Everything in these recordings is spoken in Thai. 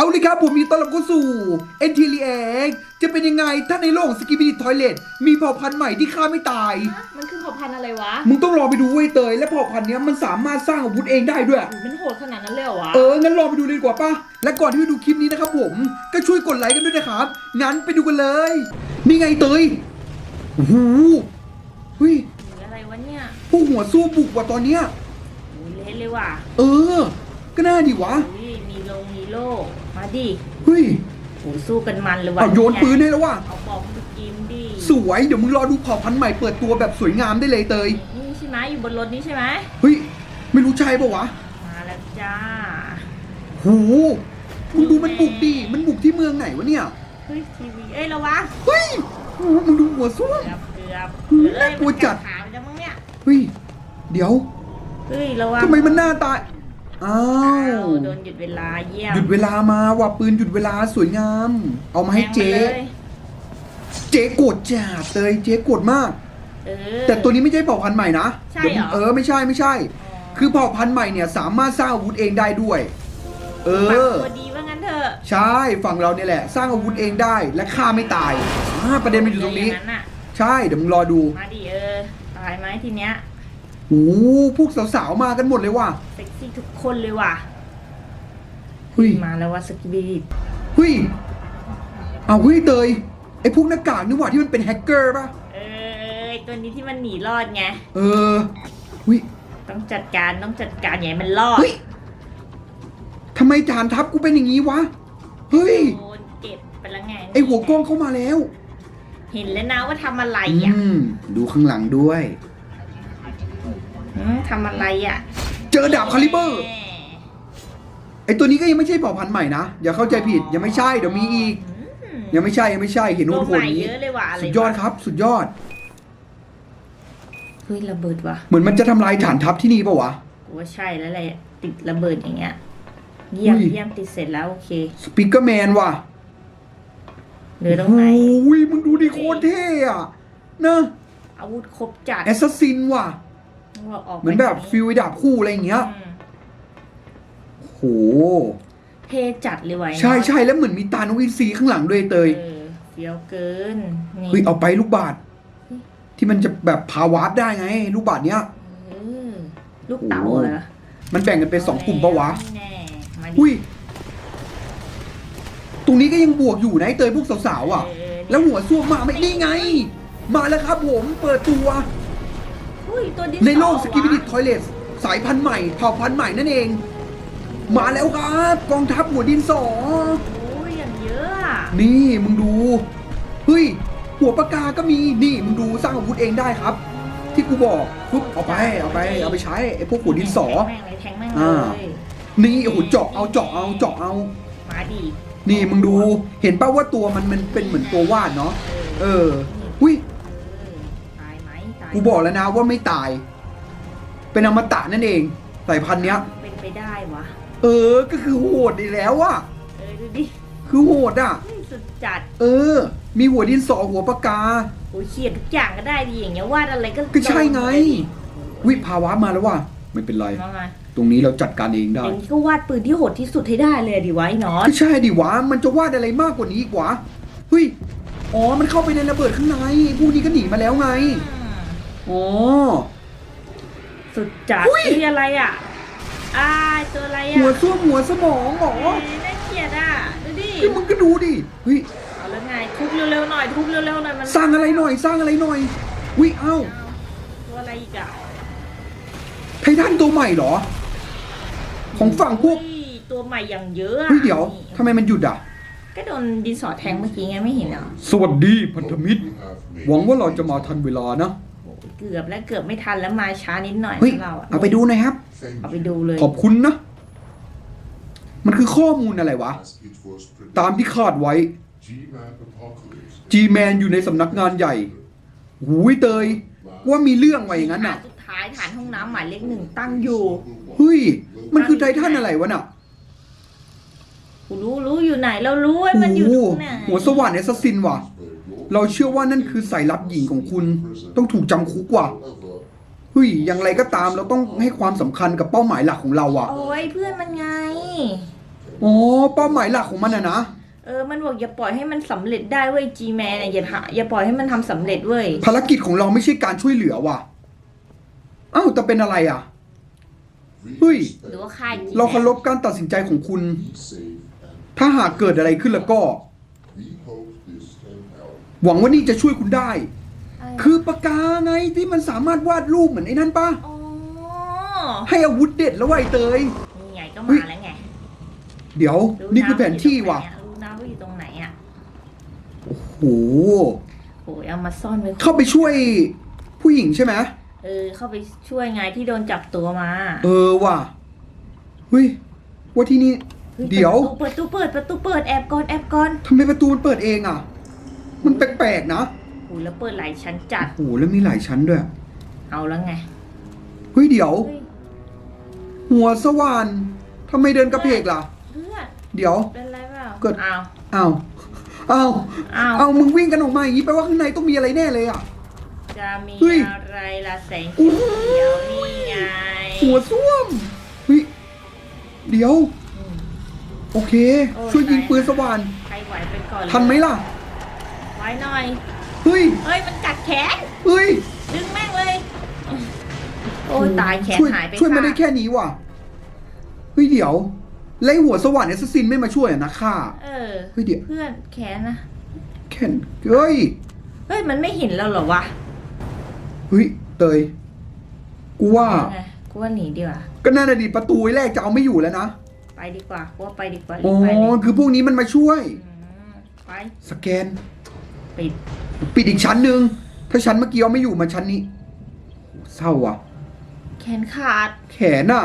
เอาเลยครับผมมีต้อนรับเข้าสู่ n t l x จะเป็นยังไงถ้าในโลกสกิบิดิทอยเลตมีเผ่าพันธุ์ใหม่ที่ฆ่าไม่ตาย มันคือเผ่าพันธุ์อะไรวะมึงต้องรอไปดูเว้ยเตยและเผ่าพันธุ์เนี้ยมันสามารถสร้างอาวุธเองได้ด้วยอุ๊ยมันโหดขนาดนั้นเลยเหรอวะ เออ งั้นรอไปดูเลยดีกว่าป่ะ และก่อนที่จะดูคลิปนี้นะครับผม ก็ช่วยกดไลค์กันด้วยนะครับ งั้นไปดูกันเลย นี่ไงเตยโอ้โหเฮ้ยหรืออะไรวะเนี่ยพวกหัวสู้บุกว่ะตอนเนี้ยอุ๊ยเละเลยว่ะ เออ ก็น่าดีวะ อุ้ยมีลงมีโล่ มาดิเฮ้ยโหสู้กันมันเลยว่ะเอาโยนปืนให้แล้วว่ะเอาบอมไปกินดิสวยเดี๋ยวมึงรอดูเผ่าพันธุ์ใหม่เปิดตัวแบบสวยงามได้เลยเตยนี่ใช่ไหมอยู่บนรถนี้ใช่ไหมเฮ้ยไม่รู้ใช่ปะวะมาแล้วจ้าโหมึงดูมันบุกดิมันบุกที่เมืองไหนวะเนี่ยเฮ้ยทีวีเอ้ยระวังเฮ้ยโหมึงดูหัวส้วม เกือบเกือบเฮ้ยเอ้ยน่ากลัวจัดมันกัขาไปแล้วมั้งเนี่ยเฮ้ยเดี๋ยวเฮ้ยระวังทำไมมันหน้าตาย อ้าอ้าววโดนหยุดเวลาเยี่ยมหยุดเวลามาว่ะปืนหยุดเวลาสวยงาม เอามาให้เจ๊ แทงมาลยเจ๊โกรธจัดเตยเจ๊โกรธมาก เออ แต่ตัวนี้ไม่ใช่เผ่าพันธุ์ใหม่นะใช่ดี๋ยวเหรอเออไม่ใช่ไม่ใช่ คือเผ่าพันธุ์ใหม่เนี่ยสามารถสร้างอาวุธเองได้ด้วย เอปรับอ ตัวดีว่างั้นเถอะใช่ฝั่งเราเนี่ยแหละ สร้างอาวุธเองได้และฆ่าไม่ตายอ่าประเด็นมันอยู่ตรงนี้ย่าน่ะใช่เดี๋ยวมึงรอดู มาดิเออ ตายไหมทีเนี้ย โอ้โหพวกสาวๆมากันหมดเลยว่ะเซ็กซี่ทุกคนเลยว่ะเฮ้ยมาแล้วว่าสกิบิดเฮ้ยเอาเฮ้ยเตยไอ้พวกหน้ากากนึกว่าที่มันเป็นแฮกเกอร์ป่ะเออไอ้ตัวนี้ที่มันหนีรอดไงเออเฮ้ยต้องจัดการต้องจัดการอย่าใหญ่มันรอดเฮ้ยทำไมฐานทัพกูเป็นอย่างนี้วะเฮ้ยโดนเก็บไปแล้วไงไอหัวกล้องเข้ามาแล้ว เห็นแล้วนะว่าทำอะไรอือะมดูข้างหลังด้วยหืม ทำอะไรอะเจอดาบคาลิเบอร์ไอตัวนี้ก็ยังไม่ใช่เผ่าพันธุ์ใหม่นะอย่าเข้าใจผิดยังไม่ใช่เดี๋ยวมีอีกอืมยังไม่ใช่ยังไม่ใช่เห็นตัวหุ่นใหหุ่นม่นี้เยอะเลยว่ะอะไรสุดยอดครับ สุดยอดเฮ้ยระเบิดว่ะเหมือนมันจะทำลายฐานทัพที่นี่ปะวะกูว่าใช่แล้วแหละติดระเบิดอย่างเงี้ยเยี่ยมอุ้ยเยี่ยมติดเสร็จแล้วโอเคสปิเกอร์แมนว่ะเหลือตรงไหนโอ้ยมึงดูดิโคตรเท่อะนะอาวุธครบจัดแอสซัสซินว่ะว่า ออกเหมือนแบบฟิลดาบคู่อะไรอย่างเงี้ยอืมโหเท่จัดเลยว่ะไอ้ใช่น็อตใช่แล้วเหมือนมีตานกอินทรีข้างหลังด้วยเตยเออเฟี้ยวเกินนี่เฮ้ยเอาไปลูกบาศก์ที่มันจะแบบพาวาร์ปได้ไง ลูกบาศก์เนี้ยเออลูกเต๋าเหรอมันแบ่งกันเป็นสองกลุ่มปะวะแน่มาดิอุ้ย ตรงนี้ก็ยังบวกอยู่นะไอ้เตยพวกสาวๆอะเออแล้วหัวซ่วมมาไม่นี่ไง มาแล้วครับผมเปิดตัว อุ้ยตัวดิในโลกสสอกิวะบิดิทอยเลสสายพันธุ์ใหม่เผ่าพันธุ์ใหม่นั่นเอง มาแล้วครับ กองทัพหัวดินสอ โอ้ยอย่างเยอะอะนี่มึงดูเฮ้ยหัวปากกาก็มีนี่มึงดูสร้างอาวุธเองได้ครับ ที่กูบอกปุ๊บเอาไปเอาไปเอาไปใช้ไอ้พวกหัวดินสอ แทงแม่งเลยแทงแม่งอ่าเลยนี่โอ้โหเจาะเอาเจาะเอาเจาะเอา มาดินี่มึงดูเห็นป่าว่าตัวมันมันเป็นเหมือนตัววาดเนาะเออนี่อุ้ย กูบอกแล้วนะว่าไม่ตาย เป็นอมตะนั่นเองสายพันธุ์เนี้ย เป็นไปได้วะเออ ก็คือโหดดีแล้วอะเออดูดิคือโหดอะเฮ้ยสุดจัดเออ มีหัวดินสอหัวปากกา โอ้ยเขียนทุกอย่างก็ได้ดีอย่างเงี้ยวาดอะไรก็ก็ใช่ไงโดนหมดเลยดิวิภาวะมาแล้วว่ะไม่เป็นไร มามาตรงนี้เราจัดการเองได้ อย่างนี้ก็วาดปืนที่โหดที่สุดให้ได้เลยอะดิวะไอ้น็อตก็ใช่ดิวะ มันจะวาดอะไรมากกว่านี้อีกวะเฮ้ย อ๋อ มันเข้าไปในระเบิดข้างในพวกนี้ก็หนีมาแล้วไงอ๋ อสุดจัดอุ้ยนี่อะไรอะอ้ายตัวอะไรอะหัวส้วมหัวสมองเหรอเอ้ยน่าเกลียดอะ ดูดิเฮ้ยมึงก็ดูดิเฮ้ยเอาแล้วไงทุบเร็วๆหน่อยทุบเร็วๆหน่อยมันสร้างอะไรหน่อยสร้างอะไรหน่อยวิเอ้าตัวอะไรอีกอะไททันตัวใหม่เหรอ ของฝั่งพวกอุ้ยตัวใหม่อย่างเยอะอะเฮ้ยเดี๋ยวทำไมมันหยุดอะ ก็โดนดินสอแทงเมื่อกี้ไงไม่เห็นเหรอ สวัสดีพันธมิตร หวังว่าเราจะมาทันเวลานะโอ้ย เกือบแล้วเกือบไม่ทันแล้วมาช้านิดหน่อยเฮ้ยเราอะเอาไปดูหน่อยครับ เอาไปดูเลยขอบคุณนะ มันคือข้อมูลอะไรวะ ตามที่คาดไว้ G-Man อยู่ในสำนักงานใหญ่หูยเตย ว่ามีเรื่องไว้อย่างนั้นน่ะ สุดท้ายฐานห้องน้ำหมายเลขหนึ่งตั้งอยู่เฮ้ย มันคือไททันอะไรวะน่ะกูรู้รู้อยู่ไหนเรารู้ว่าโอ้มันอยู่โหตรงไหนหัวสว่านแอสซัสซินว่ะ เราเชื่อว่านั่นคือสายลับหญิงของคุณ ต้องถูกจำคุกว่ะเฮ้ยอย่างไรก็ตามเราต้องให้ความสำคัญกับเป้าหมายหลักของเราอะโอ้ยเพื่อนมันไง อ๋อเป้าหมายหลักของมันอะนะเออ มันบอกอย่าปล่อยให้มันสำเร็จได้เว้ย G Man เนี่ยอย่าทำอย่าปล่อยให้มันทำสำเร็จเว้ย ภารกิจของเราไม่ใช่การช่วยเหลือว่ะอ้าวแต่เป็นอะไรอะเฮ้ยหรือว่าค่าย G เรา Man เคารพการตัดสินใจของคุณ Be safe and ถ้าหากเกิดอะไรขึ้นแล้วก็ หวังว่านี่จะช่วยคุณได้อะไรคือปากกาไงที่มันสามารถวาดรูปเหมือนไอ้นั่นปะอ๋อให้อาวุธเด็ดแล้วไอ้เตย นี่ไงก็เฮ้มายแล้วไงเดี๋ยว รู้นี่คือแผนที่ว่ะรู้นะว่าอยู่ตรงไหนอะโอ้โอ้ยเอามาซ่อนไว้เข้าไปช่วยผู้หญิงใช่ไหมเออ เข้าไปช่วยไงที่โดนจับตัวมาเออว่ะเฮ้ยว่าที่นี่ ฮ้เดี๋ยว เปิดตู้เปิดประตูเปิดแอบก่อนแอบก่อนทำไมประตูมันเปิดเองอะ มันแปลกๆนะโอ้ยแล้วเปิดหลายชั้นจัด โอ้โหแล้วมีหลายชั้นด้วย เอาแล้วไงเฮ้ยเดี๋ยว เฮ้ยหัวสว่านทำไมเดินกระเพกล่ะ เพื่อนเดี๋ยว เป็นไรเปล่าเกิด อ้าวอ้าวอ้าวอ้าว อ้าวมึงวิ่งกันออกมาอย่างนี้แปลว่าข้างในต้องมีอะไรแน่เลยอะ จะมีเฮ้ย อะไรล่ะแสงโอ้เขียวนี่ไงหัวส้วมเฮ้ยเดี๋ยว อืม โอเค โอ้ช่วยยิงตายปืนสว่าน ใครไหวไปก่อนเลยทันไหมล่ะ ไว้หน่อยเฮ้ยเฮ้ยมันกัดแขน เฮ้ยดึงแม่งเลย โอ้ยตายแขนช่วยหายไปช่วยมาข้างได้แค่นี้ว่ะเฮ้ยเดี๋ยวไล่หัวสว่านเอสซินไม่มาช่วยอะนะข้า เออเฮ้ยเดี๋ยว เพื่อนแขนนะ แค่นเฮ้ยเฮ้ยมันไม่เห็นเราเหรอวะเฮ้ยเตยกูว่า ไงกูว่าหนีดีกว่า ก็น่าจะดีประตูไอ้แรกจะเอาไม่อยู่แล้วนะไปดีกว่ากูว่าไปดีกว่ารีอ๋อบไปเลยคือพวกนี้มันมาช่วยมไปสแกน ปิด ปิดอีกชั้นหนึ่งถ้าชั้นเมื่อกี้เอาไม่อยู่มาชั้นนี้โหเศร้าอะ แขนขาดแขนอะ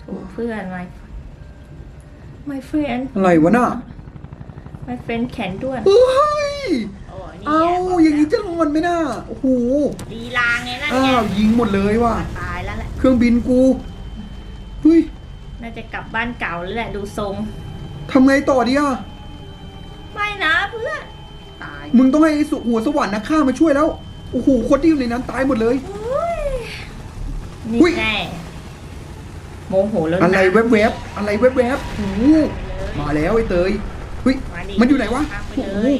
โถูเพื่อน my my friend อะไรวะน่ะ my friend แขนด้วน เฮ้ย โอ้นี่เอาไงอย่างนี้จะรอดไหมน่ะโอ้โห ลีลาไงนั่นอ้าไงวยิงหมดเลยว่ะ ตายแล้วแหละ เครื่องบินกูเฮ้ยน่าจะกลับบ้านเก่าแล้วแหละดูทรงทำไงต่อดีอะ ไม่นะเพื่อนตาย มึงต้องให้ไอ้สุหัวสวรรค์นะข้ามาช่วยแล้ว โอ้โห คนที่อยู่ในนั้นตายหมดเลยอุ้ยนี่อุ๊ย แน่โมโหแล้วนะอะไรแวบๆ อะไรแวบๆโอ้โหมาแล้วไอ้เตยเฮ้ยมาดิมันอยู่ไหนวะพักไปโอ้เลโหย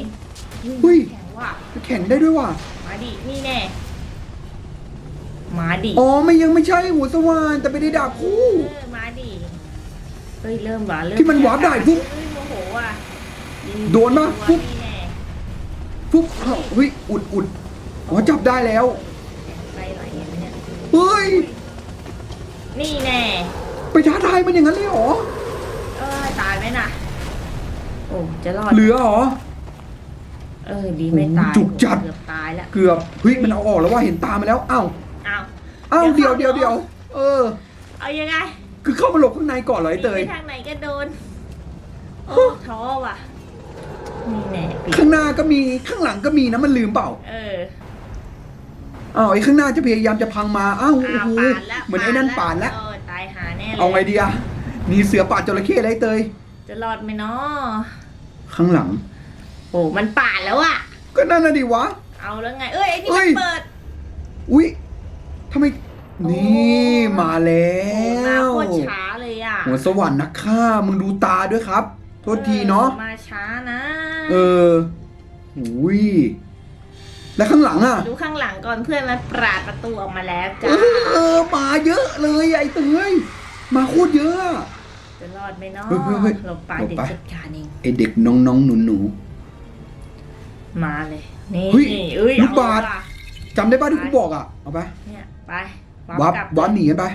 เฮ้ย แข็งว่ะแข่งได้ด้วยว่ะ มาดิ นี่แน่ มาดิอ๋อไม่ยังไม่ใช่หัวสว่านแต่เป็นไอ้ดาบคู่ เออมาดิเฮ้ย เริ่มว่ะเริ่มที่มันวาร์ปได้ปุ๊บเฮ้ยโมโหว่ะโดนปะปุ๊บนี่แน่ ปุ๊บอ้าวเฮ้ยอุดอุดอ๋อจับได้แล้วใจไหลเห็นไหมเนี่ยเฮ้ยนี่แน่ไปท้าทายมันอย่างนั้นเลยเหรอเออตายไหมน่ะ โอ้จะรอด เหลือเหรอ เออดีไม่ตายโอ้จุกจัด เกือบตายแล้วเกือบเฮ้ยมันเอาออกแล้วว่าเห็นตามาแล้วอ้าวอ้าวอ้าวเดี๋เดี๋ยยววเดี๋ยวเข้าเดี๋ยวเออ เอายังไงคือเข้ามาหลบข้างในก่อนเหรอไอ้เตย หนีไปทางไหนก็โดนโอ้ท้อว่ะ นี่แน่ปิดข้างหน้าก็มีข้างหลังก็มีนะมันลืมเปล่าเออ อ้าวไอ้ข้างหน้าจะพยายามจะพังมาอ้าวโอ้อ้าวโหปาดแล้วเหมือนไอ้นั่นป่านแล้ว เออตายหาแน่เลยเอาไงดีอะหนี่เสือป่าดจระเข้อะไรเตย จะรอดไหมเนาะข้างหลัง โอ้มันป่าดแล้วอะก็นั่นน่ะดิวะ เอาแล้วไง เอ้ยไอ้นี่เอ้มันยเปิด อุ๊ยทำไมโอ้นี่มาแล้โอ้มาวโคตรช้าเลยอะหัวสวรรค์นักฆ่ามึงดูตาด้วยครับ โทษทีเนาะ ออมาช้านะ เออหุยแล้วข้างหลังอะ ดูข้างหลังก่อนเพื่อนมันปราดประตูออกมาแล้วจ้าเออมาเยอะเลยไอ้เตยมาโคตรเยอะอะ จะรอดไหมเนาะเฮ้ยเฮ้ยเฮ้ยหลบไปหลบเด็กไป จัดการเองไอเด็กน้องน้องหนูหนู มาเลย นี่เฮ้ยเอ้ยลูกเอบาศว่ะ ๆจำได้ป่ะที่กูบอกอะ เอาไปเนี่ยไปวับกลับวับหนีกันไป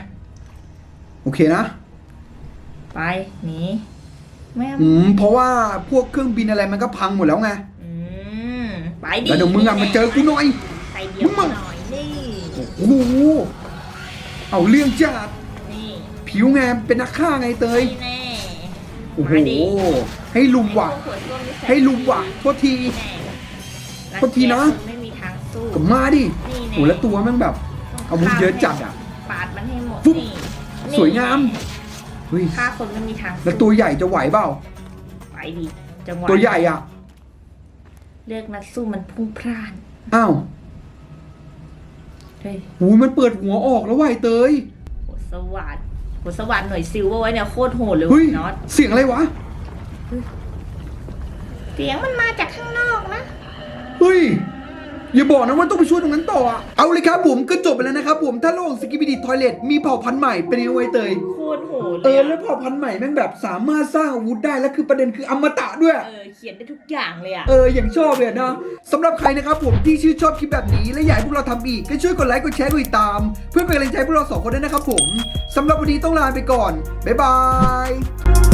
โอเคนะ ไปหนี แม่อืมเพราะว่าพวกเครื่องบินอะไรมันก็พังหมดแล้วไงอืมไปดิแล้วเดี๋ยวมึงอะมาเจอกูหน่อย ไปเดียวมึงมาหน่อยนี่โอ้โหเอาเรื่องจัดนี่ผิวไงเป็นนักฆ่าไงเตยนี่แน่โอ้โหมาดิให้ลุมว่ะ ไอ้พกขวดส้วมนี่ส่ให้ลุมว่ะโทษที นี่แน่โทษทีนะรังแกคไม่มีทางสู้ ก็มาดินี่แน่โอ้แล้วตัวแมันแบบอาวุธเยอะจัดอะ ปาดมันให้หมดฟุ๊บนี่สวยงาม เฮ้ยฆ่าคนไม่มีทางสู้แล้วตัวใหญ่จะไหวเปล่าไปดิจังหวะตัวใหญ่อะ เลือกนักสู้มันพุ่งพล่านอ้าวเฮ้ยหูมันเปิดหัวออกแล้วไหวเตยโหสวัสดหัวสว่านหน่วยซิลว่าไว้เนี่ยโคตรโหดเลยเฮ้ยน็อตเสียงอะไรวะเสียงมันมาจากข้างนอกนะเฮ้ย อย่าบอกนะว่าต้องไปช่วยตรงนั้นต่ออะเอาเลยครับผมก็จบไปแล้วนะครับผมถ้าโลกสกิบิดิทอยเลตมีเผ่าพันธุ์ใหม่เป็นยังไงเตย โคตรโหดเลเอยออะแล้วเผ่าพันธุ์ใหม่แม่งแบบสามารถสร้างอาวุธได้แล้วคือประเด็นคืออมตะด้วย เออเขียนได้ทุกอย่างเลยอะเอออย่างชอบเลยนะสำหรับใครนะครับผมที่ชื่นชอบคลิปแบบนี้และอยากให้พวกเราทำอีกก็ช่วยกดไลค์กดแชร์กดติดตาม เพื่อเป็นกำลังใจให้พวกเราสองคนด้วยนะครับผมสำหรับวันนี้ต้องลาไปก่อน บ๊ายบาย